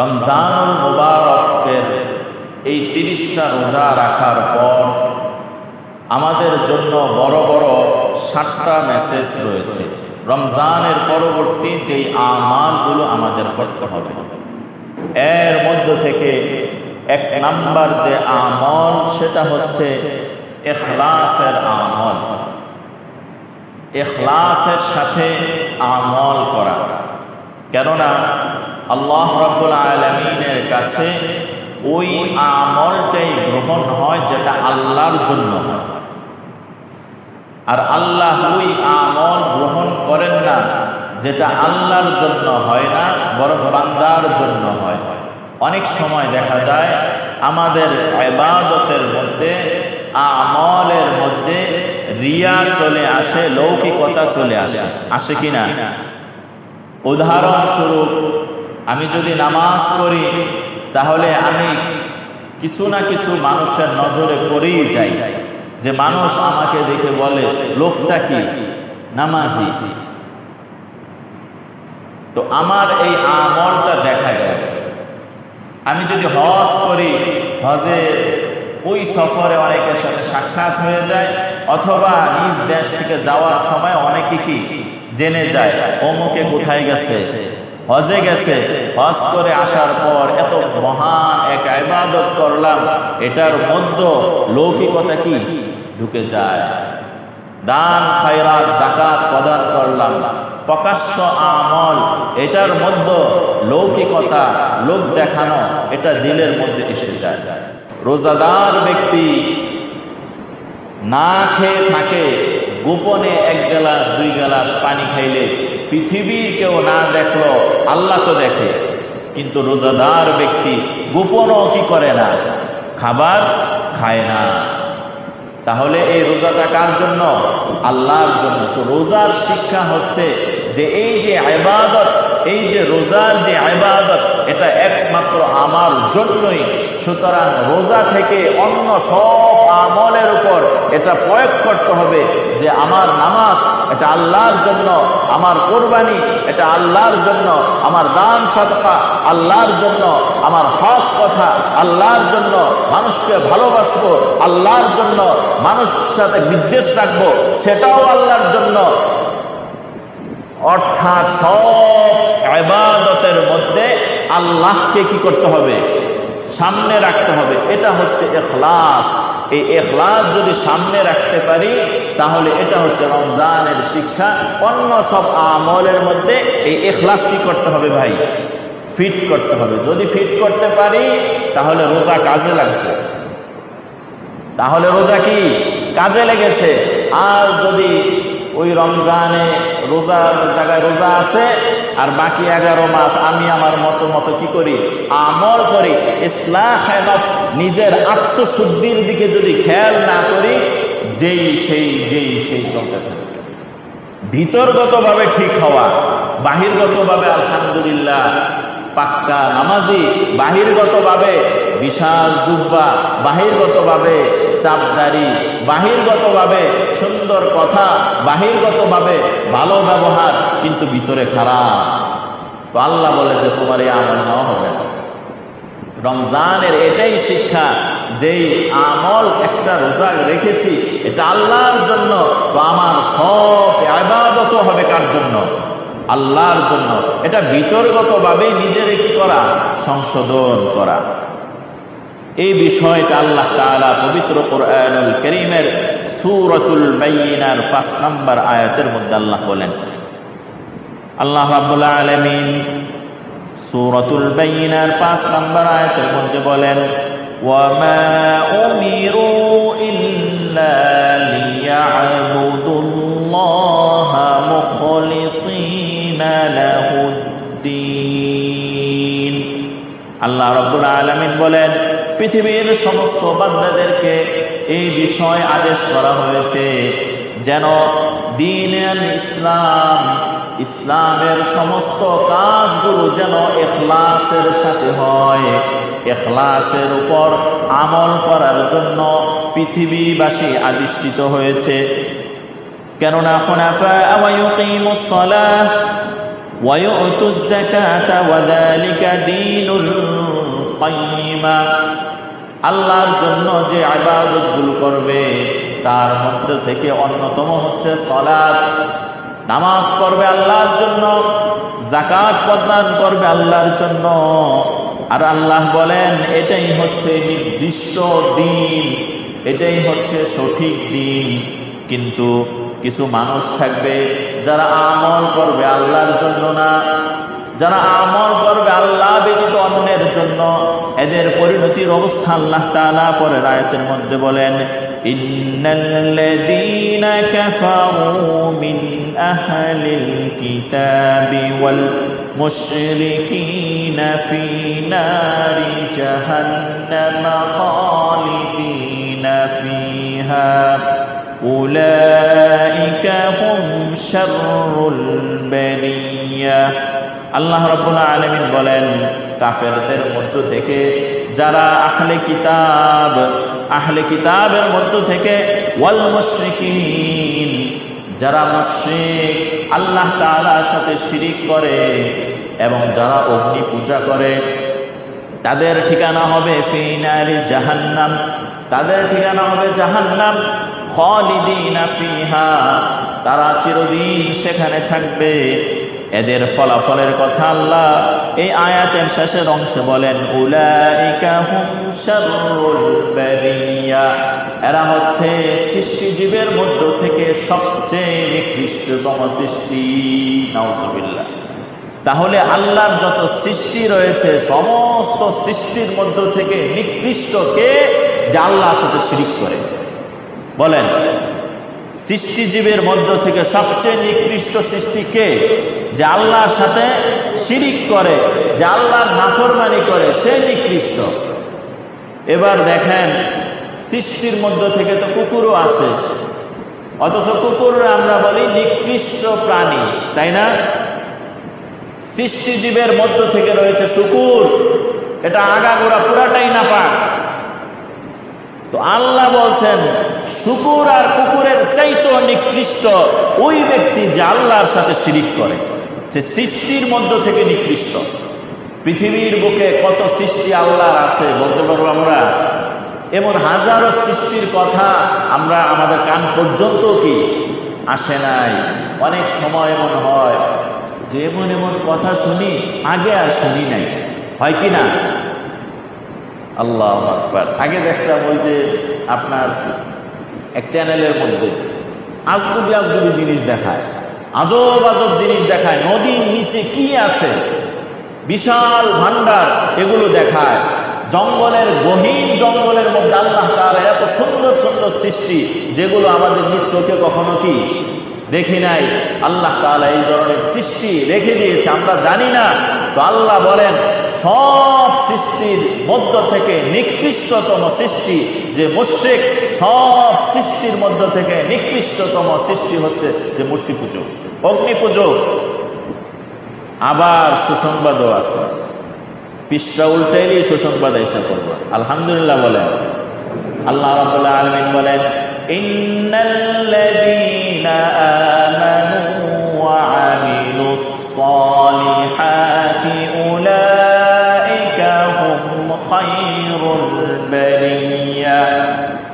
রমজানুল মুবারকের এই তিরিশটা রোজা রাখার পর আমাদের জন্য বড় বড় সাতটা মেসেজ রয়েছে। রমজানের পরবর্তী যেই আমালগুলো আমাদের করতে হবে। এর মধ্য থেকে এক নাম্বার যে আমল, সেটা হচ্ছে এখলাসের আমল। এখলাসের সাথে আমল করা। কেননা আল্লাহ রাব্বুল আলমিনের কাছে ওই আমলটাই গ্রহণ হয় যেটা আল্লাহর জন্য হয়। আর আল্লাহ ওই আমল গ্রহণ করেন না যেটা আল্লাহর জন্য হয় না, বরং বান্দার জন্য হয়। অনেক সময় দেখা যায় আমাদের ইবাদতের মধ্যে, আমলের মধ্যে রিয়া চলে আসে, লৌকিকতা চলে আসে। আসে কিনা? উদাহরণস্বরূপ আমি যদি নামাজ পড়ি, তাহলে আমি কিছু না কিছু মানুষের নজরে পড়েই যাই। যে মানুষ আমাকে দেখে বলে, লোকটা কি? নামাজি? তো আমার এই আমলটা দেখা যায় আমি যদি হজ করি, হজে ওই সফরে অনেকের সাথে সাক্ষাৎ হয়ে যায়, অথবা নিজ দেশ থেকে যাওয়ার সময় অনেকে কি? জেনে যায়, অমুকে কোথায় গেছে? হজে গেছে, হজ করে আসার পর এত মহান এক ইবাদত করলাম, এটার মধ্য লৌকিকতা কি? ঢুকে যায়। দান, খায়রাত জাকাত প্রদান করলাম। প্রকাশ্য আমল, এটার মধ্যে লৌকিকতা, লোক দেখানো, এটা দিলের মধ্যে এসে যায়। রোজাদার ব্যক্তি না খেয়ে থাকে গোপনে এক গ্লাস, দুই গ্লাস পানি খাইলে পৃথিবীর কেউ না দেখল, আল্লাহ তো দেখে। কিন্তু রোজাদার ব্যক্তি গোপনও কি করে না? খাবার খায় না। তাহলে এই রোজাটা কার জন্য? আল্লাহর জন্য। তো রোজার শিক্ষা হচ্ছে যে এই যে আইবাদত এই যে রোজার যে আইবাদত এটা একমাত্র আমার জন্যই। সুতরাং রোজা থেকে অন্য সব আমলের উপর এটা প্রয়োগ করতে হবে যে আমার নামাজ এটা আল্লাহর জন্য, আমার কোরবানি এটা আল্লাহর জন্য, আমার দান সদকা আল্লাহর জন্য, আমার হক কথা আল্লাহর জন্য, মানুষকে ভালোবাসবো আল্লাহর জন্য, মানুষের সাথে বিদ্বেষ রাখব, সেটাও আল্লাহর জন্য। অর্থাৎ সব আবাদতের মধ্যে আল্লাহকে কি করতে হবে? সামনে রাখতে হবে। এটা হচ্ছে এখলাস এই এখলাস যদি সামনে রাখতে পারি, তাহলে এটা হচ্ছে রমজানের শিক্ষা। অন্য সব আমলের মধ্যে এই এখলাস কি করতে হবে ভাই? ফিট করতে হবে। যদি ফিট করতে পারি, তাহলে রোজা কাজে লাগছে। তাহলে রোজা কি? কাজে লেগেছে। আর যদি ওই রমজানে রোজার জায়গায় রোজা আছে আর বাকি এগারো মাস আমি আমার মতো মতো কি করি? আমল করি। নিজের আত্মশুদ্ধির দিকে যদি খেয়াল না করি, যেই সেই যেই সেই চলতে থাকে। ভিতরগতভাবে ঠিক হওয়া, বাহিরগতভাবে আলহামদুলিল্লাহ, পাক্কা নামাজি, বাহিরগতভাবে বিশাল জুব্বা, বাহিরগতভাবে চাপদারি, বাহিরগতভাবে সুন্দর কথা, বাহিরগতভাবে ভালো ব্যবহার, কিন্তু ভিতরে খারাপ। তো আল্লাহ বলে যে, তোমার এই আমল নেওয়া হবে না। রমজানের এটাই শিক্ষা, যেই আমল একটা রোজা রেখেছি, এটা আল্লাহর জন্য। তো আমার সব আবাদত হবে কার জন্য? আল্লাহর জন্য। এটা বিতর্গতভাবে নিজের কি করা? সংশোধন করা। এই বিষয়টা আল্লাহ তাআলা পবিত্র কোরআনুল করিমের সূরাতুল বাইয়িনার পাঁচ নম্বর আয়াতের মধ্যে আল্লাহ বলেন, আল্লাহ রাব্বুল আলামিন সূরাতুল বাইয়িনার পাঁচ নম্বর আয়াতের মধ্যে বলেন, ওয়ামা উমিরু ইল্লা লিয়া'বুদুল্লাহা মুখলিসিনা লাহুদ্দিন। আল্লাহ রাব্বুল আলামিন বলেন পৃথিবীর সমস্ত বান্দাদেরকে এই বিষয় আদেশ করা হয়েছে যেন দিন ইসলাম ইসলামের সমস্ত কাজগুলো যেন এখলাসের সাথে হয় এখলাসের উপর আমল করার জন্য পৃথিবীবাসী আদিষ্ঠিত হয়েছে কেননা ويؤتوا الزكاة وذلك دين القيمة আল্লাহর জন্য যে আবাদতগুলো করবে, তার মধ্যে থেকে অন্যতম হচ্ছে সলাদ নামাজ পড়বে আল্লাহর জন্য জাকাত প্রদান করবে আল্লাহর জন্য। আর আল্লাহ বলেন, এটাই হচ্ছে নির্দিষ্ট দিন, এটাই হচ্ছে সঠিক দিন। কিন্তু কিছু মানুষ থাকবে যারা আমল করবে আল্লাহর জন্য না। যারা আমল করবে আল্লাহ ব্যতীত অন্যের জন্য, এদের পরিণতির অবস্থা আল্লাহ তাআলা পরের আয়াতের মধ্যে বলেন, ইন্নাল্লাযীনা উলাইকা হুম শাররুল বারিয়া আল্লাহ রাব্বুল আলামিন বলেন, কাফেরদের মধ্য থেকে যারা আহলে কিতাব, আহলে কিতাবের মধ্য থেকে ওয়াল মুশরিকিন, যারা মুশরিক, আল্লাহ তাআলার সাথে শিরিক করে এবং যারা অগ্নি পূজা করে, তাদের ঠিকানা হবে ফিনারি জাহান্নাম। তাদের ঠিকানা হবে জাহান্নাম। খালিদিনা ফিহা, তারা চিরদিন সেখানে থাকবে। এদের ফলাফলের কথা আল্লাহ এই আয়াতের শেষের অংশে বলেন এরা হচ্ছে সৃষ্টিজীবের মধ্য থেকে সবচেয়ে নিকৃষ্টতম সৃষ্টি নাউজুবিল্লাহ। তাহলে আল্লাহর যত সৃষ্টি রয়েছে, সমস্ত সৃষ্টির মধ্য থেকে নিকৃষ্টকে যে আল্লাহর সাথে শিরিক করে। বলেন সৃষ্টিজীবের মধ্য থেকে সবচেয়ে নিকৃষ্ট সৃষ্টি কে? যে আল্লাহর সাথে শিরিক করে, যে আল্লাহর নাফরমানি করে, সে নিকৃষ্ট। এবার দেখেন, সৃষ্টির মধ্য থেকে তো কুকুরও আছে। অথচ কুকুর আমরা বলি নিকৃষ্ট প্রাণী, তাই না? সৃষ্টিজীবের মধ্য থেকে রয়েছে শুকুর। এটা আগাগোড়া পুরাটাই না পাক তো আল্লাহ বলছেন, শুকুর আর কুকুরের চাইতো নিকৃষ্ট ওই ব্যক্তি যে আল্লাহর সাথে শিরিক করে, যে সৃষ্টির মধ্য থেকে নিকৃষ্ট। পৃথিবীর বুকে কত সৃষ্টি আল্লাহর আছে বলতে পারব আমরা? এমন হাজারো সৃষ্টির কথা আমরা আমাদের কান পর্যন্ত কি আসে নাই। অনেক সময় এমন হয় যে এমন এমন কথা শুনি, আগে আর শুনি নাই। হয় কি না? আল্লাহ আকবার। আগে দেখতাম ওই যে আপনার এক চ্যানেলের মধ্যে আজগুবি আজগুবি জিনিস দেখায়, আজব আজব জিনিস দেখায়, নদীর নিচে কি আছে? বিশাল ভান্ডার এগুলো দেখায়। জঙ্গলের গহীন জঙ্গলের মধ্যে আল্লাহ তার এত সুন্দর সুন্দর সৃষ্টি, যেগুলো আমাদের নিজ চোখে কখনো কি দেখি নাই। আল্লাহ তাআলা এই ধরনের সৃষ্টি রেখে দিয়েছে, আমরা জানি না। তো আল্লাহ বলেন সব সৃষ্টির মধ্য থেকে নিকৃষ্টতম সৃষ্টি যে মুশ্রিক, সব সৃষ্টির মধ্য থেকে নিকৃষ্টতম সৃষ্টি হচ্ছে যে মূর্তি পুজো। অগ্নি পুজো। আবার সুসংবাদও আছে। পৃষ্ঠা উল্টাইলে সুসংবাদ এসে করব আলহামদুলিল্লাহ বলেন। আল্লাহ রাবুল্লাহ আলমিন বলেন, ইন্নাল্লাযীনা আমানু ওয়া আমিলুস সালিহাতি।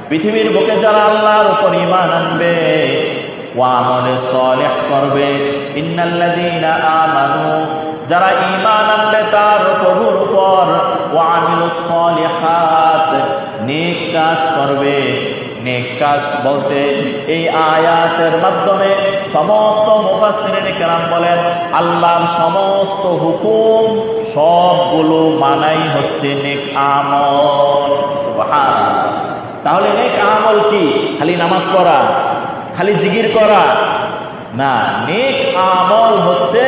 পৃথিবীর বুকে যারা আল্লাহর উপর ঈমান আনবে, ও আমলে সলেহ করবে। ইন্নাল্লাযীনা আমানু, যারা ঈমান আনবে তার প্রভুর উপর, ও আমিলুস সলিহাত, নেক কাজ করবে। নেক কাজ বলতে এই আয়াতের মাধ্যমে সমস্ত মুফাসসিরিন কেরাম বলেন, আল্লাহর সমস্ত হুকুম সবগুলো মানাই হচ্ছে নেক আমল। তাহলে নেক আমল কি? খালি নামাজ পড়া? খালি জিগির করা? না, নেক আমল হচ্ছে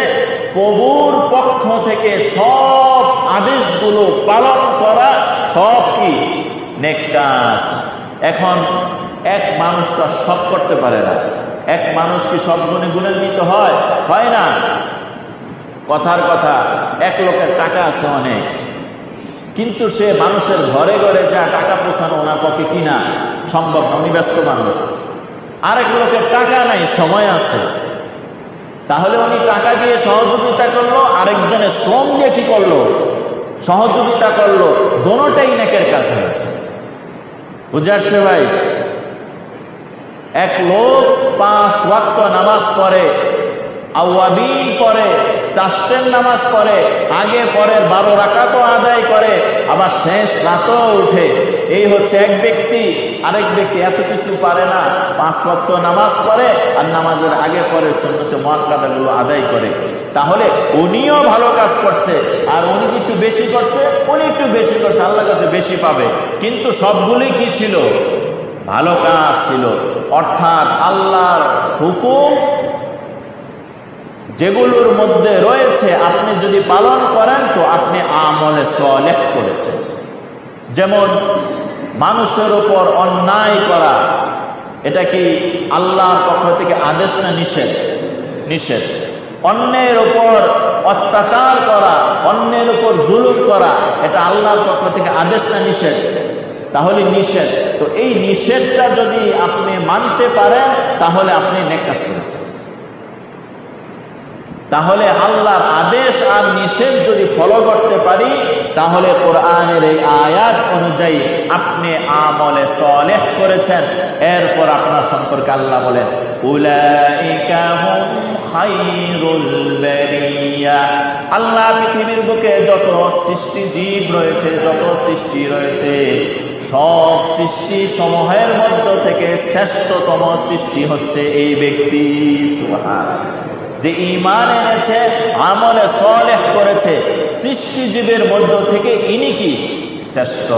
প্রভুর পক্ষ থেকে সব আদেশগুলো পালন করা সব কি? নেক কাজ। এখন এক মানুষ তো সব করতে পারে না। এক মানুষ কি সব গুণে গুণান্বিত হয়? হয় না। কথার কথা, এক লোকের টাকা আছে অনেক। কিন্তু সে মানুষের ঘরে ঘরে যা টাকা পৌঁছানো ওনার পক্ষে কিনা সম্ভব না, উনি ব্যস্ত মানুষ। আরেক লোকের টাকা নাই, সময় আছে। তাহলে উনি টাকা দিয়ে সহযোগিতা করল, আরেকজনের শ্রম দিয়ে কি করল? সহযোগিতা করল, দোনোটাই নেকের কাছে আছে বুঝে আসছে ভাই? এক লোক পাঁচ ওয়াক্ত নামাজ পড়ে, আওয়াবিন পড়ে চাষ্টের নামাজ পড়ে, আগে পরে বারো রাকাতও আদায় করে, আবার শেষ রাতও উঠে। এই হচ্ছে এক ব্যক্তি, আরেক ব্যক্তি এত কিছু পারে না। পাঁচ ওয়াক্ত নামাজ পড়ে আর নামাজের আগে পরে সুন্নতে মহাকাদাগুলো আদায় করে। তাহলে উনিও ভালো কাজ করছে, আর উনি একটু বেশি করছে, উনি একটু বেশি করছে, আল্লাহর কাছে বেশি পাবে। কিন্তু সবগুলি কি ছিল? ভালো কাজ ছিল। অর্থাৎ আল্লাহর হুকুম যেগুলোর মধ্যে রয়েছে, আপনি যদি পালন করেন তো আপনি আমলে সলেহ করেছেন। যেমন মানুষের উপর অন্যায় করা, এটা কি আল্লাহর পক্ষ থেকে আদেশ না নিষেধ? নিষেধ। অন্যের উপর অত্যাচার করা, অন্যের উপর জুলুম করা, এটা আল্লাহর পক্ষ থেকে আদেশ না নিষেধ? তাহলে নিষেধ। তো এই নিষেধটা যদি আপনি মানতে পারেন, তাহলে আপনি নেক কাজ করেছেন। তাহলে আল্লাহর আদেশ আর নিষেধ যদি ফলো করতে পারি, তাহলে কোরআনের এই আয়াত অনুযায়ী আপনি আমলে সলেহ করেছেন। এরপর আপনার সম্পর্কে আল্লাহ বলেন আল্লাহ পৃথিবীর বুকে যত সৃষ্টি জীব রয়েছে, যত সৃষ্টি রয়েছে, সব সৃষ্টি সমূহের মধ্য থেকে শ্রেষ্ঠতম সৃষ্টি হচ্ছে এই ব্যক্তি সুবহান যে ইমান এনেছে, আমলে সলেহ করেছে, সৃষ্টিজীবের মধ্য থেকে ইনি কি? শ্রেষ্ঠ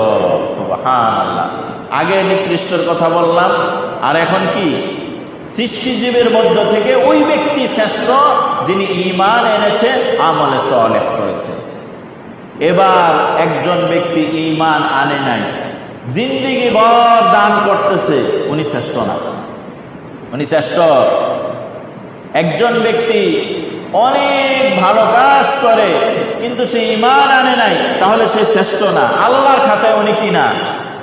সুবহান আল্লাহ আগে নিকৃষ্টর কথা বললাম, আর এখন কি? সৃষ্টিজীবের মধ্য থেকে ওই ব্যক্তি শ্রেষ্ঠ যিনি ইমান এনেছে, আমলে সলেহ করেছে। এবার একজন ব্যক্তি ইমান আনে নাই জিন্দিগি বর দান করতেছে, উনি শ্রেষ্ঠ না। উনি শ্রেষ্ঠ। একজন ব্যক্তি অনেক ভালো কাজ করে, কিন্তু সে ইমান আনে নাই, তাহলে সে শ্রেষ্ঠ না। আল্লাহর খাতায় উনি কি না?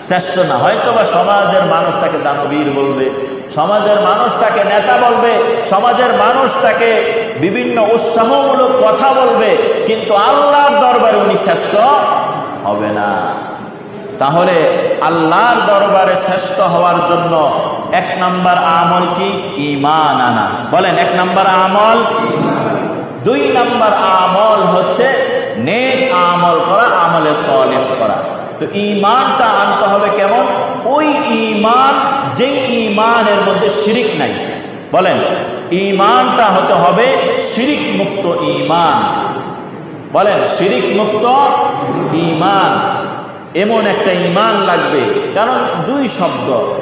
শ্রেষ্ঠ না। হয়তো বা সমাজের মানুষ তাকে দানবীর বলবে, সমাজের মানুষ তাকে নেতা বলবে, সমাজের মানুষ তাকে বিভিন্ন উৎসাহমূলক কথা বলবে, কিন্তু আল্লাহর দরবারে উনি শ্রেষ্ঠ হবে না। তাহলে আল্লাহর দরবারে শ্রেষ্ঠ হওয়ার জন্য এক নাম্বার আমল কি? ইমান আনা। বলেন, এক নাম্বার আমল? দুই নাম্বার আমল হচ্ছে নেক আমল করা, আমলে সলেহ করা। তো ইমানটা আনতে হবে কেমন? ওই ইমান যেই ইমানের মধ্যে শিরিক নাই। বলেন ইমানটা হতে হবে শিরিক মুক্ত ইমান বলেন শিরিক মুক্ত ইমান এমন একটা ইমান লাগবে। কারণ দুই শব্দ।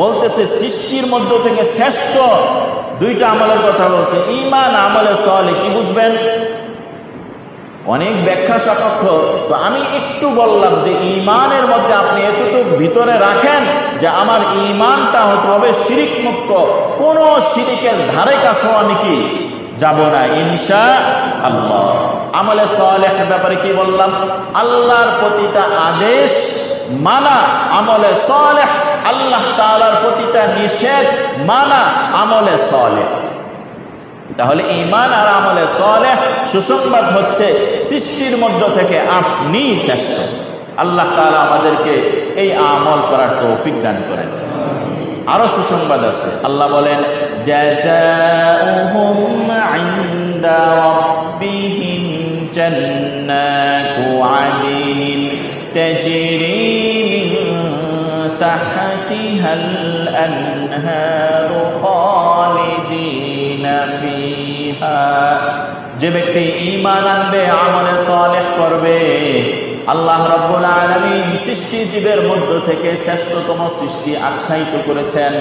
বলতেছে, সৃষ্টির মধ্য থেকে শ্রেষ্ঠ দুইটা আমলের কথা বলছে। ইমান আমলে সলে কি বুঝবেন? অনেক ব্যাখ্যা সাপেক্ষ। তো আমি একটু বললাম যে ইমানের মধ্যে আপনি এতটুকু ভিতরে রাখেন যে আমার ইমানটা হতে হবে শিরিক মুক্ত কোন শিরিকের ধারে কাছেও আমি কি যাব না, ইনশা আল্লাহ। আমলে সলেহের ব্যাপারে কি বললাম? আল্লাহর প্রতিটা আদেশ মানা, আমলে সলেহ আল্লাহ তাআলার প্রতিটা নিষেধ মানা আমলে সলেহ। তাহলে ইমান আর আমলে সলেহ সুসংবাদ হচ্ছে সৃষ্টির মধ্য থেকে আপনি শ্রেষ্ঠ। আল্লাহ তাআলা আমাদেরকে এই আমল করার তৌফিক দান করেন। আরও সুসংবাদ আছে। আল্লাহ বলেন জান্নাতু আদিন তাহতিহাল আনহারু খালিদিনা ফিহা যে ব্যক্তি ঈমান আনবে, আমলে সালেহ করবে। আল্লাহ রব্বুল আলামিন সৃষ্টি জীবের মধ্য থেকে শ্রেষ্ঠতম সৃষ্টি আখ্যায়িত করেছেন।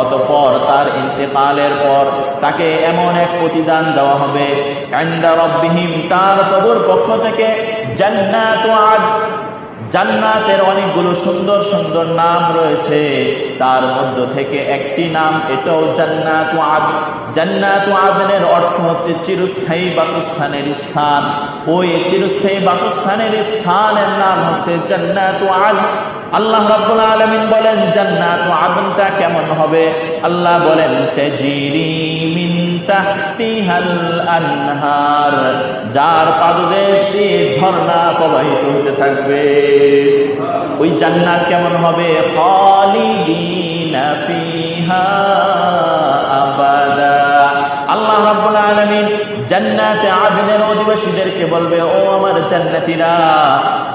অতঃপর তার ইন্তেকালের পর তাকে এমন এক প্রতিদান দেওয়া হবে। তার প্রভুর পক্ষ থেকে জান্নাত আদ জান্নাতের অনেকগুলো সুন্দর সুন্দর নাম রয়েছে। তার মধ্য থেকে একটি নাম, এটাও জান্নাত জান্নাত আদনের অর্থ হচ্ছে চিরস্থায়ী বাসস্থানের স্থান। ওই চিরস্থায়ী বাসস্থানের স্থানের নাম হচ্ছে জান্নাত আদ আল্লাহ রাব্বুল আলামিন বলেন, জান্নাত আদনটা কেমন হবে? আল্লাহ বলেন, তাজরি। তাহতিহাল আনহার, যার পাদদেশ দিয়ে ঝর্ণা প্রবাহিত হতে থাকবে। ওই জান্নাত কেমন হবে? খালিদিনা ফিহা আল্লাহ রাব্বুল আলামিন জান্নাতে আদনের অধিবাসীদেরকে বলবে, ও আমার জান্নাতীরা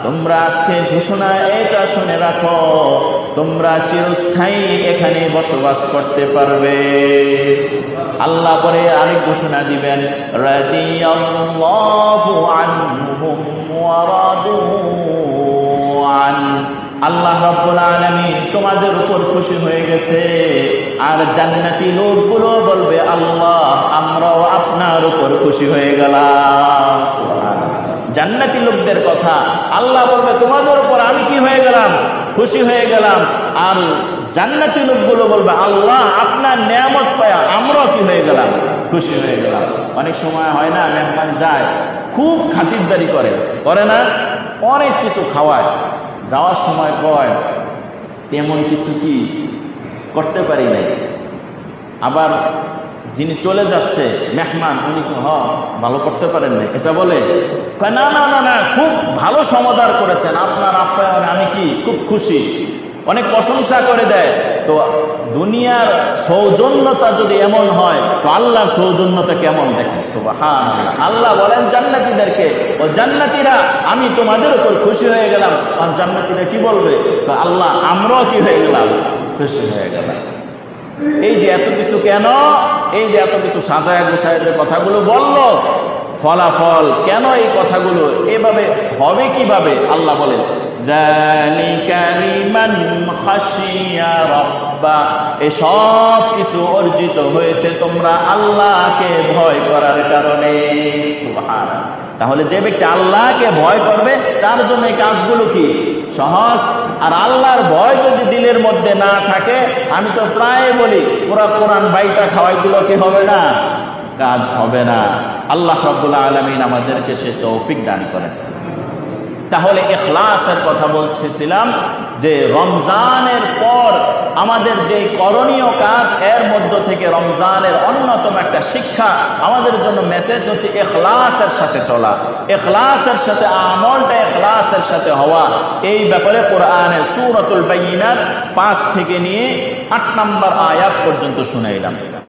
তোমরা আজকে ঘোষণা এটা শুনে রাখো, তোমরা চিরস্থায়ী এখানে বসবাস করতে পারবে। আল্লাহ পরে আরেক ঘোষণা দিবেন আল্লাহ রাব্বুল আলামিন তোমাদের উপর খুশি হয়ে গেছে, আর জান্নাতি লোকগুলো বলবে, আল্লাহ, আমরাও আপনার উপর খুশি হয়ে গেলাম। জান্নাতি লোকদের কথা। আল্লাহ বলবে, তোমাদের উপর আমি কি হয়ে গেলাম? খুশি হয়ে গেলাম। আর জান্নাতি লোকগুলো বলবে, আল্লাহ, আপনার নিয়ামত পায়া আমরাও কি হয়ে গেলাম? খুশি হয়ে গেলাম। অনেক সময় হয় না, মেহমান যায়, খুব খাতিরদারি করে। করে না, অনেক কিছু খাওয়ায়। যাওয়ার সময় কয়, তেমন কিছু কি করতে পারি নাই? আবার যিনি চলে যাচ্ছে মেহমান উনি কি, হ ভালো করতে পারেন না এটা বলে না না না না খুব ভালো সমাদার করেছেন। আপনার আপ্যায়নে আমি কি খুব খুশি। অনেক প্রশংসা করে দেয়। তো দুনিয়ার সৌজন্যতা যদি এমন হয় তো আল্লাহ সৌজন্যতা কেমন দেখেন? সুবহান আল্লাহ বলেন জান্নাতীদেরকে ও জান্নাতীরা আমি তোমাদের উপর খুশি হয়ে গেলাম। আর জান্নাতীরা কি বলবে? আল্লাহ আমরাও কি হয়ে গেলাম? খুশি হয়ে গেলাম। এই যে এত কিছু কেন? এই যে এত কিছু সাজায় গোসায় কথাগুলো বলল। ফলাফল কেন এই কথাগুলো? এভাবে হবে কীভাবে? আল্লাহ বলেন এসব কিছু অর্জিত হয়েছে তোমরা আল্লাহকে ভয় করার কারণে। সুহান তাহলে যে ব্যক্তি আল্লাহকে ভয় করবে, তার জন্য এই কাজগুলো কি? সহজ। আর আল্লাহর ভয় যদি দিলের মধ্যে না থাকে, আমি তো প্রায় বলি, পুরা কোরআন বাইটা খাওয়াইগুলো কি হবে না। কাজ হবে না। আল্লাহ রব্বুল্লা আলমিন আমাদেরকে সে তৌফিক দান করেন। তাহলে এখলাসের কথা বলতেছিলাম যে রমজানের পর আমাদের যে করণীয় কাজ, এর মধ্য থেকে রমজানের অন্যতম একটা শিক্ষা আমাদের জন্য মেসেজ হচ্ছে এখলাসের সাথে চলা। এখলাসের সাথে আমলটা এখলাসের সাথে হওয়া। এই ব্যাপারে কোরআনের সুরতুল বাইনার পাঁচ থেকে নিয়ে আট নম্বর আয়াত পর্যন্ত শুনাইলাম